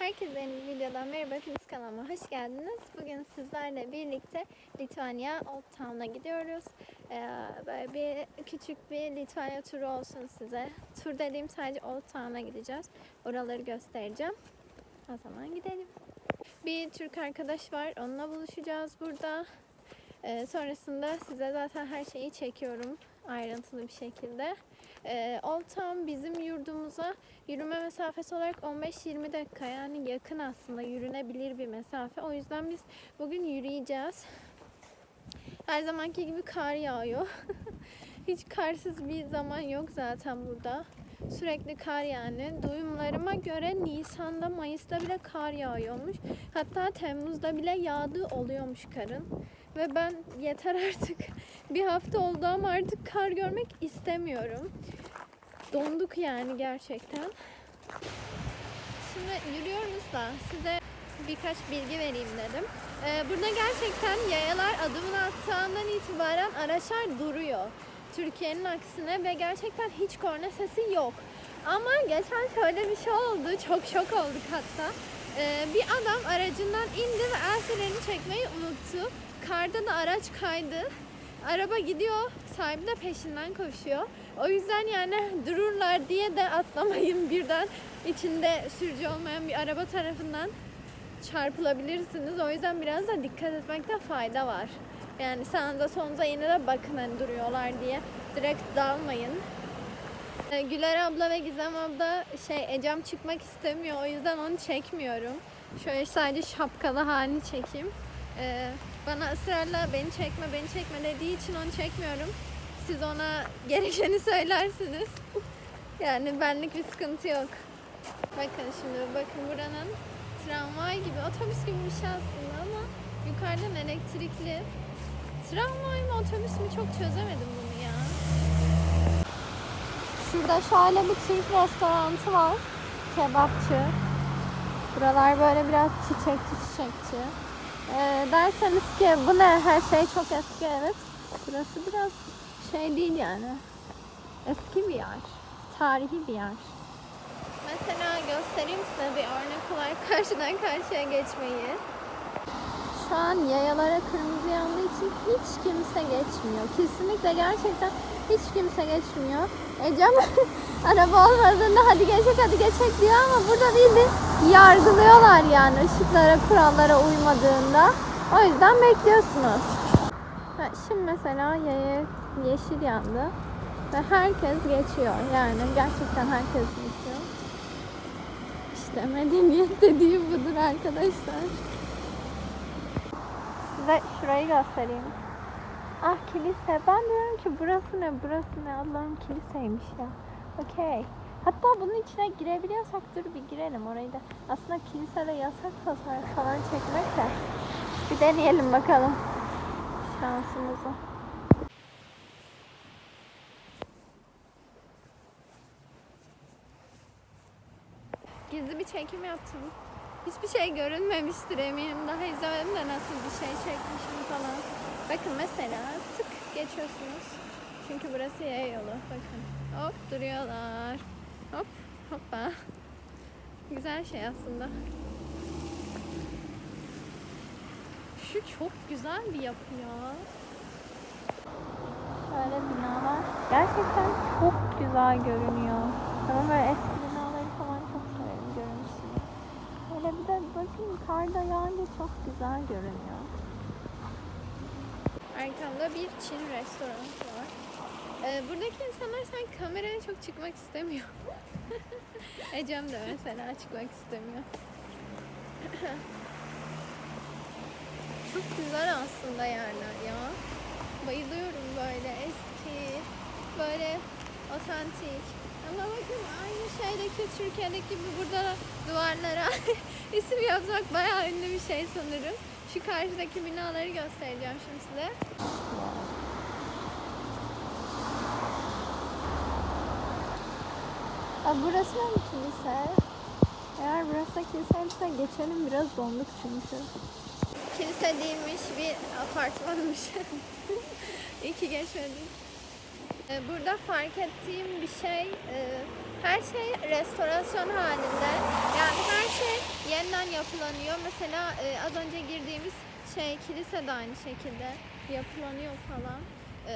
Herkese yeni bir videodan merhaba, hepiniz kanalıma hoş geldiniz. Bugün sizlerle birlikte Litvanya Old Town'a gidiyoruz. Ee, böyle bir küçük bir Litvanya turu olsun size. Tur dediğim sadece Old Town'a gideceğiz. Oraları göstereceğim. O zaman gidelim. Bir Türk arkadaş var, onunla buluşacağız burada. Ee, sonrasında size zaten her şeyi çekiyorum ayrıntılı bir şekilde. Town bizim yurdumuza yürüme mesafesi olarak 15-20 dakika yani yakın aslında yürünebilir bir mesafe. O yüzden biz bugün yürüyeceğiz. Her zamanki gibi kar yağıyor. Hiç karsız bir zaman yok zaten burada. Sürekli kar yani. Duyumlarıma göre Nisan'da, Mayıs'ta bile kar yağıyormuş. Hatta Temmuz'da bile yağdığı oluyormuş karın. Ve ben yeter artık bir hafta oldu ama artık kar görmek istemiyorum. Donduk yani gerçekten. Şimdi yürüyoruz da size birkaç bilgi vereyim dedim. Ee, burada gerçekten yayalar adımını attığından itibaren araçlar duruyor. Türkiye'nin aksine ve gerçekten hiç korna sesi yok. Ama geçen şöyle bir şey oldu. Çok şok olduk hatta. Ee, bir adam aracından indi ve el freni çekmeyi unuttu. Karda da araç kaydı. Araba gidiyor, sahibi de peşinden koşuyor. O yüzden yani dururlar diye de atlamayın birden içinde sürücü olmayan bir araba tarafından çarpılabilirsiniz. O yüzden biraz da dikkat etmekte fayda var. Yani sağınıza solunuza yine de bakın hani duruyorlar diye. Direkt dalmayın. Ee, Güler abla ve Gizem abla şey Ecem çıkmak istemiyor. O yüzden onu çekmiyorum. Şöyle sadece şapkalı halini çekeyim. Ee, bana ısrarla beni çekme beni çekme dediği için onu çekmiyorum. Siz ona gerekeni söylersiniz. Yani benlik bir sıkıntı yok. Bakın şimdi bakın buranın tramvay gibi otobüs gibi bir şey aslında ama yukarıdan elektrikli. Tramvay mı otobüs mü çok çözemedim bunu ya. Şurada şöyle bir Türk restoranı var. Kebapçı. Buralar böyle biraz çiçekçi çiçekçi. Ee, derseniz ki bu ne her şey çok eski evet. Burası biraz şey değil yani. Eski bir yer. Tarihi bir yer. Mesela göstereyim size bir örnek olarak karşıdan karşıya geçmeyi. Şu an yayalara kırmızı yandığı için hiç kimse geçmiyor. Kesinlikle gerçekten hiç kimse geçmiyor. Ecem araba olmadığında hadi geçecek hadi geçecek diyor ama burada bildiğin yargılıyorlar yani ışıklara kurallara uymadığında. O yüzden bekliyorsunuz. Şimdi mesela yaya yeşil yandı ve herkes geçiyor. Yani gerçekten herkes geçiyor. İşte medeniyet dediği budur arkadaşlar. Size şurayı göstereyim. Ah kilise. Ben diyorum ki burası ne burası ne Allah'ım kiliseymiş ya. Okey. Hatta bunun içine girebiliyorsak dur bir girelim orayı da. Aslında kilisede yasak fotoğraf falan çekmek de. Bir deneyelim bakalım şansımızı. Gizli bir çekim yaptım. Hiçbir şey görünmemiştir eminim. Daha izlemedim de nasıl bir şey çekmişim falan. Bakın mesela tık geçiyorsunuz. Çünkü burası yaya yolu. Bakın. Hop duruyorlar. Hop hoppa. Güzel şey aslında. Şu çok güzel bir yapı ya. Böyle binalar. Gerçekten çok güzel görünüyor. Ama böyle eski binaları falan çok severim görünüşünü. Böyle bir de bakın karda yağınca çok güzel görünüyor. Arkamda bir Çin restoranı var. Ee, buradaki insanlar sanki kameraya çok çıkmak istemiyor. Ecem de mesela çıkmak istemiyor. çok güzel aslında yerler ya. Bayılıyorum böyle eski, böyle otantik. Ama bakın aynı şeydeki Türkiye'deki gibi burada da duvarlara isim yazmak bayağı ünlü bir şey sanırım. Şu karşıdaki binaları göstereceğim şimdi size. Aa, burası mı kilise? Eğer burası da kiliseyse geçelim biraz donduk çünkü. Kilise değilmiş bir apartmanmış. İyi ki geçmedik. Ee, Burada fark ettiğim bir şey, e, her şey restorasyon halinde. Yani her şey yeniden yapılanıyor. Mesela e, az önce girdiğimiz şey kilise de aynı şekilde yapılanıyor falan. E,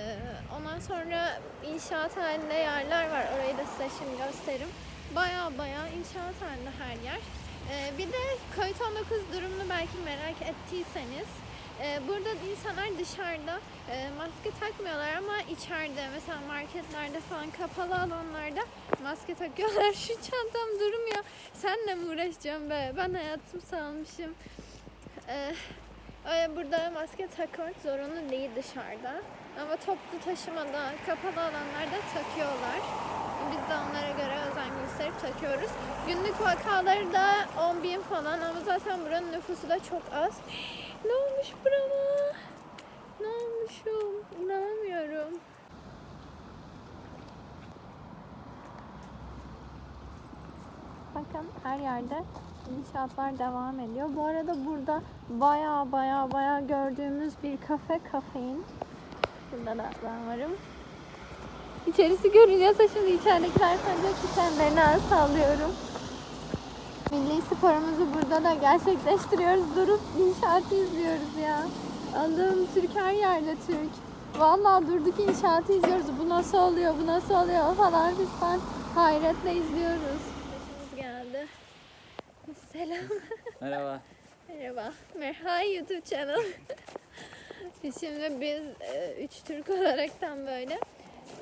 ondan sonra inşaat halinde yerler var. Orayı da size şimdi gösteririm. Baya baya inşaat halinde her yer. E, bir de COVID-19 durumunu belki merak ettiyseniz burada insanlar dışarıda e, maske takmıyorlar ama içeride mesela marketlerde falan kapalı alanlarda maske takıyorlar. Şu çantam durmuyor. Senle mi uğraşacağım be? Ben hayatım salmışım. Ee, öyle burada maske takmak zorunlu değil dışarıda. Ama toplu taşımada, kapalı alanlarda takıyorlar. Biz de onlara göre özen gösterip takıyoruz. Günlük vakaları da 10 bin falan ama zaten buranın nüfusu da çok az. ne olmuş burama? Ne olmuşum? İnanamıyorum. Bakın her yerde inşaatlar devam ediyor. Bu arada burada baya baya baya gördüğümüz bir kafe kafein. Burada da ben varım. İçerisi görünüyorsa şimdi içeridekiler sanacak ki kendilerini el sallıyorum. Milli sporumuzu burada da gerçekleştiriyoruz. Durup inşaatı izliyoruz ya. Allah'ım Türk her yerde Türk. Vallahi durduk inşaatı izliyoruz. Bu nasıl oluyor, bu nasıl oluyor falan fistan. Hayretle izliyoruz. Başımız geldi. Selam. Merhaba. Merhaba. Merhaba YouTube channel. Şimdi biz e, üç Türk olaraktan böyle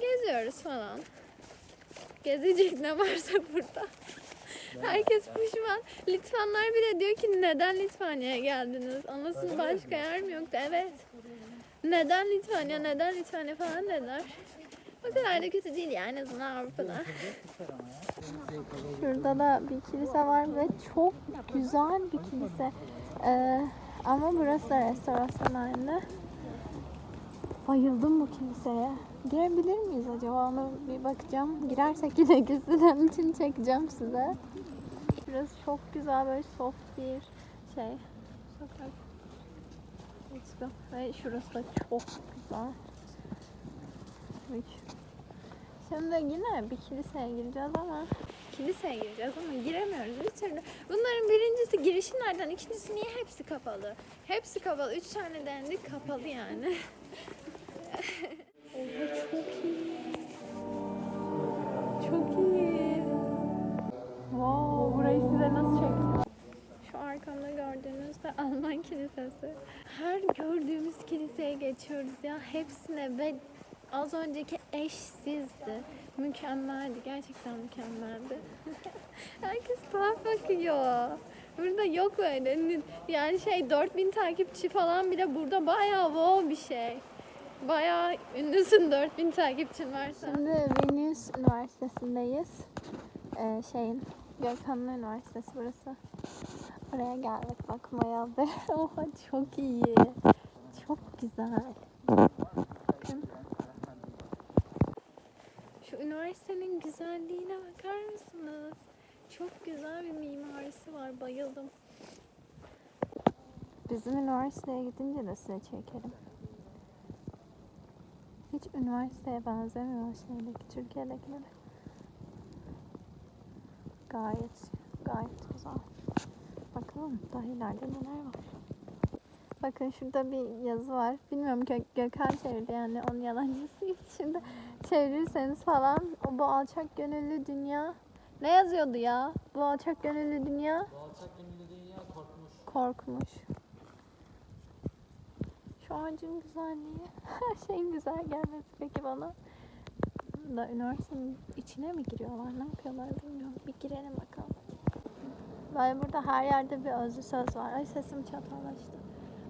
geziyoruz falan. Gezecek ne varsa burada. Herkes pişman. Litvanlar bile diyor ki neden Litvanya'ya geldiniz? Anasını başka yer mi yoktu? Evet. Neden Litvanya, neden Litvanya falan dediler. O kadar da kötü değil yani en azından Avrupa'da. Şurada da bir kilise var ve çok güzel bir kilise. Ee, ama burası da restorasyon halinde. Bayıldım bu kiliseye. Girebilir miyiz acaba? Onu bir bakacağım. Girersek yine gizliden için çekeceğim size. Burası çok güzel böyle soft bir şey. Sokak. Let's go. Ve şurası da çok güzel. Şimdi yine bir kiliseye gireceğiz ama kiliseye gireceğiz ama giremiyoruz bir türlü. Bunların birincisi girişi nereden? İkincisi niye hepsi kapalı? Hepsi kapalı. Üç tane denedik kapalı yani. Çok iyi. Çok iyi. Wow, burayı size nasıl çektim? Şu arkamda gördüğünüz de Alman kilisesi. Her gördüğümüz kiliseye geçiyoruz ya hepsine ve az önceki eşsizdi. Mükemmeldi. Gerçekten mükemmeldi. Herkes tuhaf bakıyor. Burada yok öyle. Yani şey 4000 takipçi falan bile burada bayağı wow bir şey. Bayağı ünlüsün 4000 takipçin varsa. Şimdi Vilnius Üniversitesi'ndeyiz. Ee, şeyin Gökhanlı Üniversitesi burası. Oraya geldik bakmaya ve oha çok iyi. Çok güzel. Bakın. Şu üniversitenin güzelliğine bakar mısınız? Çok güzel bir mimarisi var. Bayıldım. Bizim üniversiteye gidince de size çekerim. Hiç üniversiteye benzemiyor şeydeki Türkiye'dekilere. Gayet, gayet güzel. Bakalım daha ileride neler var. Bakın şurada bir yazı var. Bilmiyorum Gö Gökhan çevirdi yani onun yalancısıyız. Şimdi çevirirseniz falan o bu alçak gönüllü dünya ne yazıyordu ya? Bu alçak gönüllü dünya Bu alçak gönüllü dünya korkmuş. korkmuş. Şu ağacın güzelliği. Her şeyin güzel gelmesi peki bana. Da üniversitenin içine mi giriyorlar? Ne yapıyorlar bilmiyorum. Bir girelim bakalım. Böyle burada her yerde bir özlü söz var. Ay sesim çatallaştı.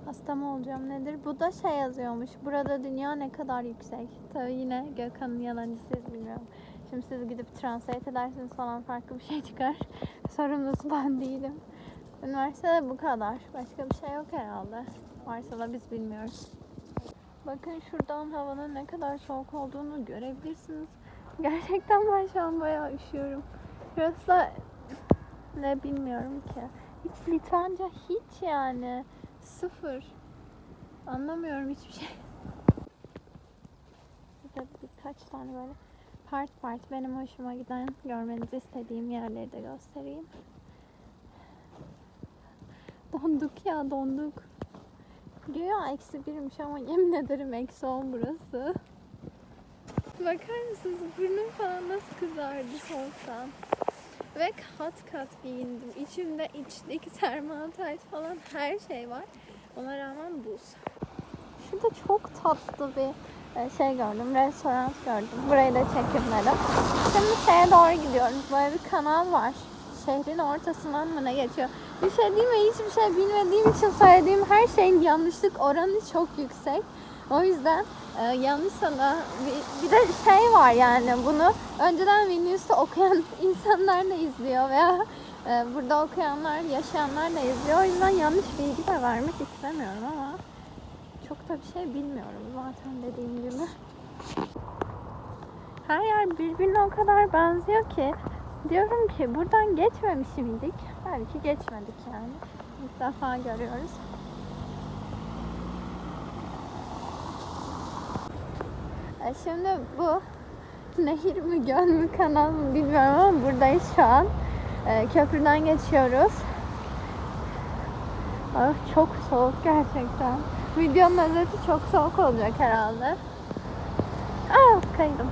Hasta mı olacağım nedir? Bu da şey yazıyormuş. Burada dünya ne kadar yüksek. Tabii yine Gökhan'ın yalancısıyız bilmiyorum. Şimdi siz gidip translate edersiniz falan farklı bir şey çıkar. Sorumlusu ben değilim. Üniversitede bu kadar. Başka bir şey yok herhalde. Varsa da biz bilmiyoruz. Bakın şuradan havanın ne kadar soğuk olduğunu görebilirsiniz. Gerçekten ben şu an bayağı üşüyorum. Burası da ne bilmiyorum ki. Hiç Litvanca hiç yani. Sıfır. Anlamıyorum hiçbir şey. Size birkaç tane böyle part part benim hoşuma giden görmenizi istediğim yerleri de göstereyim. Donduk ya donduk. Diyor ya eksi birmiş ama yemin ederim eksi on burası. Bakar mısınız burnum falan nasıl kızardı soğuktan. Ve kat kat giyindim. İçimde içlik, termal tayt falan her şey var. Ona rağmen buz. Şurada çok tatlı bir e, şey gördüm. Restoran gördüm. Burayı da çekimledim. Şimdi şeye doğru gidiyoruz. Böyle bir kanal var. Şehrin ortasından mı ne geçiyor? Bir şey mi? Hiçbir şey bilmediğim için söylediğim her şeyin yanlışlık oranı çok yüksek. O yüzden e, yanlışsa da bir, bir de şey var yani bunu önceden Vilnius'ta okuyan insanlar da izliyor veya e, burada okuyanlar, yaşayanlar da izliyor. O yüzden yanlış bilgi de vermek istemiyorum ama çok da bir şey bilmiyorum zaten dediğim gibi. Her yer birbirine o kadar benziyor ki diyorum ki buradan geçmemiş miydik? Belki geçmedik yani. İlk defa görüyoruz. E, Şimdi bu nehir mi göl mü kanal mı bilmiyorum ama buradayız şu an. E, Köprüden geçiyoruz. Ah, çok soğuk gerçekten. Videonun özeti çok soğuk olacak herhalde. Aa kaydım.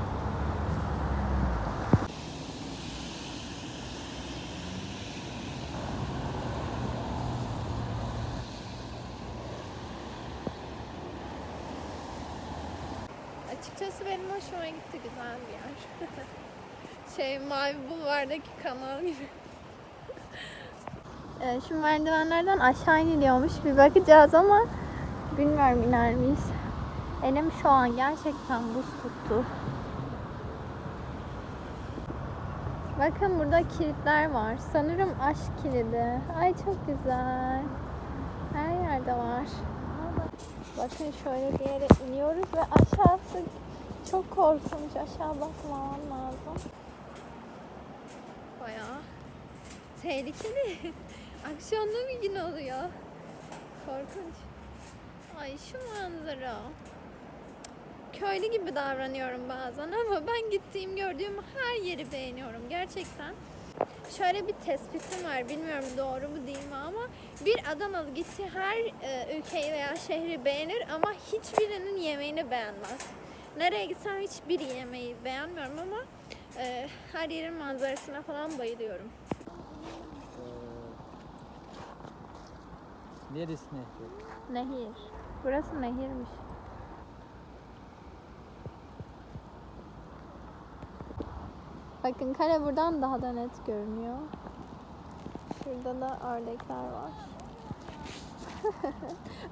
Açıkçası benim hoşuma gitti güzel bir yer. şey Mavi Bulvar'daki kanal gibi. Ee, şu merdivenlerden aşağı iniliyormuş bir bakacağız ama bilmiyorum iner miyiz. Elim şu an gerçekten buz tuttu. Bakın burada kilitler var. Sanırım aşk kilidi. Ay çok güzel. Her yerde var. Bakın şöyle bir yere iniyoruz ve aşağısı çok korkunç. Aşağı bakmam lazım. Bayağı tehlikeli. Akşamda bir gün oluyor. Korkunç. Ay şu manzara. Köylü gibi davranıyorum bazen ama ben gittiğim gördüğüm her yeri beğeniyorum gerçekten. Şöyle bir tespitim var bilmiyorum doğru mu değil mi ama bir Adanalı gittiği her e, ülkeyi veya şehri beğenir ama hiçbirinin yemeğini beğenmez. Nereye gitsem hiçbir yemeği beğenmiyorum ama e, her yerin manzarasına falan bayılıyorum. Neresi nehri? Nehir. Burası nehirmiş. Bakın kale buradan daha da net görünüyor. Şurada da ördekler var.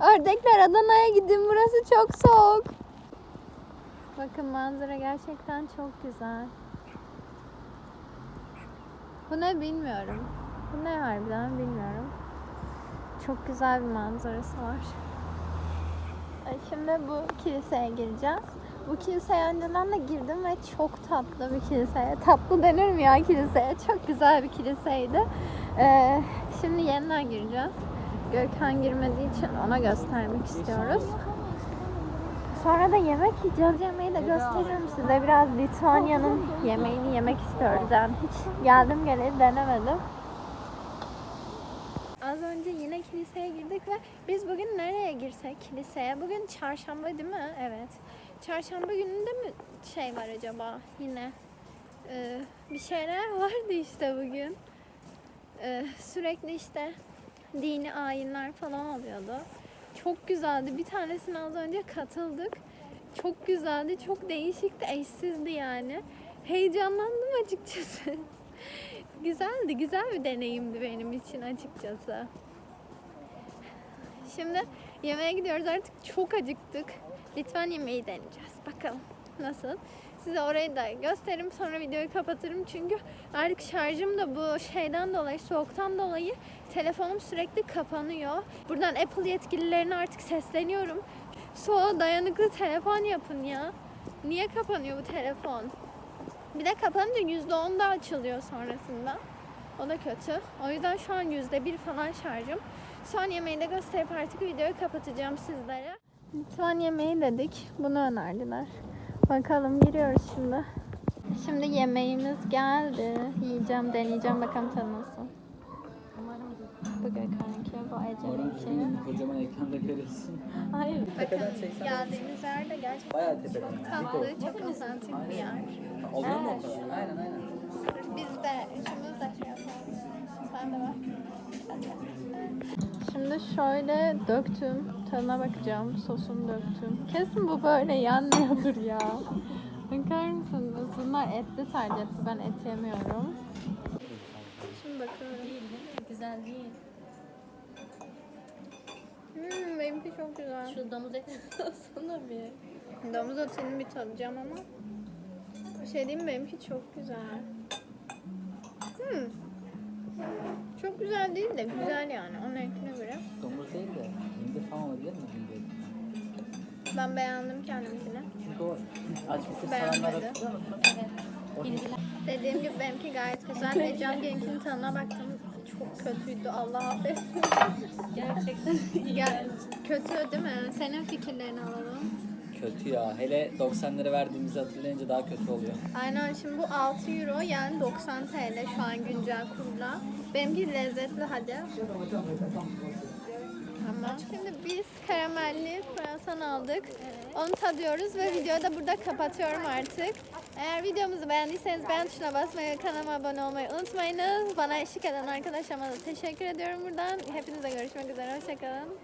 ördekler Adana'ya gidin burası çok soğuk. Bakın manzara gerçekten çok güzel. Bu ne bilmiyorum. Bu ne harbiden bilmiyorum. Çok güzel bir manzarası var. Şimdi bu kiliseye gireceğiz. Bu kiliseye önceden de girdim ve çok tatlı bir kiliseye. Tatlı denir mi ya kiliseye? Çok güzel bir kiliseydi. Ee, şimdi yeniden gireceğiz. Gökhan girmediği için ona göstermek istiyoruz. Sonra da yemek yiyeceğiz. Yemeği de gösteririm size. Biraz Litvanya'nın yemeğini yemek istiyoruz. Yani hiç geldim geleli denemedim. Az önce yine kiliseye girdik ve biz bugün nereye girsek kiliseye? Bugün çarşamba değil mi? Evet. Çarşamba gününde mi şey var acaba yine? Ee, bir şeyler vardı işte bugün. Ee, sürekli işte dini ayinler falan oluyordu. Çok güzeldi. Bir tanesine az önce katıldık. Çok güzeldi, çok değişikti, eşsizdi yani. Heyecanlandım açıkçası. güzeldi, güzel bir deneyimdi benim için açıkçası. Şimdi yemeğe gidiyoruz artık çok acıktık. Lütfen yemeği deneyeceğiz. Bakalım nasıl. Size orayı da gösteririm sonra videoyu kapatırım çünkü artık şarjım da bu şeyden dolayı soğuktan dolayı telefonum sürekli kapanıyor. Buradan Apple yetkililerine artık sesleniyorum. Soğuğa dayanıklı telefon yapın ya. Niye kapanıyor bu telefon? Bir de kapanınca %10 da açılıyor sonrasında. O da kötü. O yüzden şu an %1 falan şarjım. Son yemeği de gösterip artık videoyu kapatacağım sizlere. Lütfen yemeği dedik. Bunu önerdiler. Bakalım giriyoruz şimdi. Şimdi yemeğimiz geldi. Yiyeceğim, deneyeceğim. Bakalım tadı nasıl. MacBook ekranınki, bu Ece'ninki. filmini kocaman ekranda görüyorsun. Hayır. Bakın çeksen. geldiğimiz yer de gerçekten Bayağı tepeden. çok tatlı, çok otantik bir yer. Oluyor mu o kadar? Aynen aynen. Biz de üçümüz de şey yapalım. Sen de bak. Şimdi şöyle döktüm. Tadına bakacağım. Sosunu döktüm. Kesin bu böyle yanmıyordur ya. Bakar mısınız? Bunlar etli tercih etti. Ben et yemiyorum. Şimdi bakıyorum. Güzel değil. Hmm, benimki çok güzel. Şu domuz eti alsana bir. Domuz otunu bir tadacağım ama. Bir şey diyeyim mi? Benimki çok güzel. Hmm. Çok güzel değil de güzel yani. Onun renkine göre. Domuz değil de falan olabilir mi hindi? Ben beğendim kendimkini. Çünkü o aç mısır Beğenmedi. musun? Dediğim gibi benimki gayet güzel. Ecem Genk'in tadına baktım. Çok kötüydü. Allah affetsin. Gerçekten. Ya, kötü değil mi? Senin fikirlerini alalım. Kötü ya. Hele 90 lira verdiğimizi hatırlayınca daha kötü oluyor. Aynen şimdi bu 6 euro yani 90 TL şu an güncel kurla. Benimki lezzetli hadi. Ama şimdi biz karamelli pırasan aldık. Onu tadıyoruz ve videoyu da burada kapatıyorum artık. Eğer videomuzu beğendiyseniz beğen tuşuna basmayı ve kanalıma abone olmayı unutmayınız. Bana eşlik eden arkadaşlarıma da teşekkür ediyorum buradan. Hepinize görüşmek üzere. Hoşçakalın.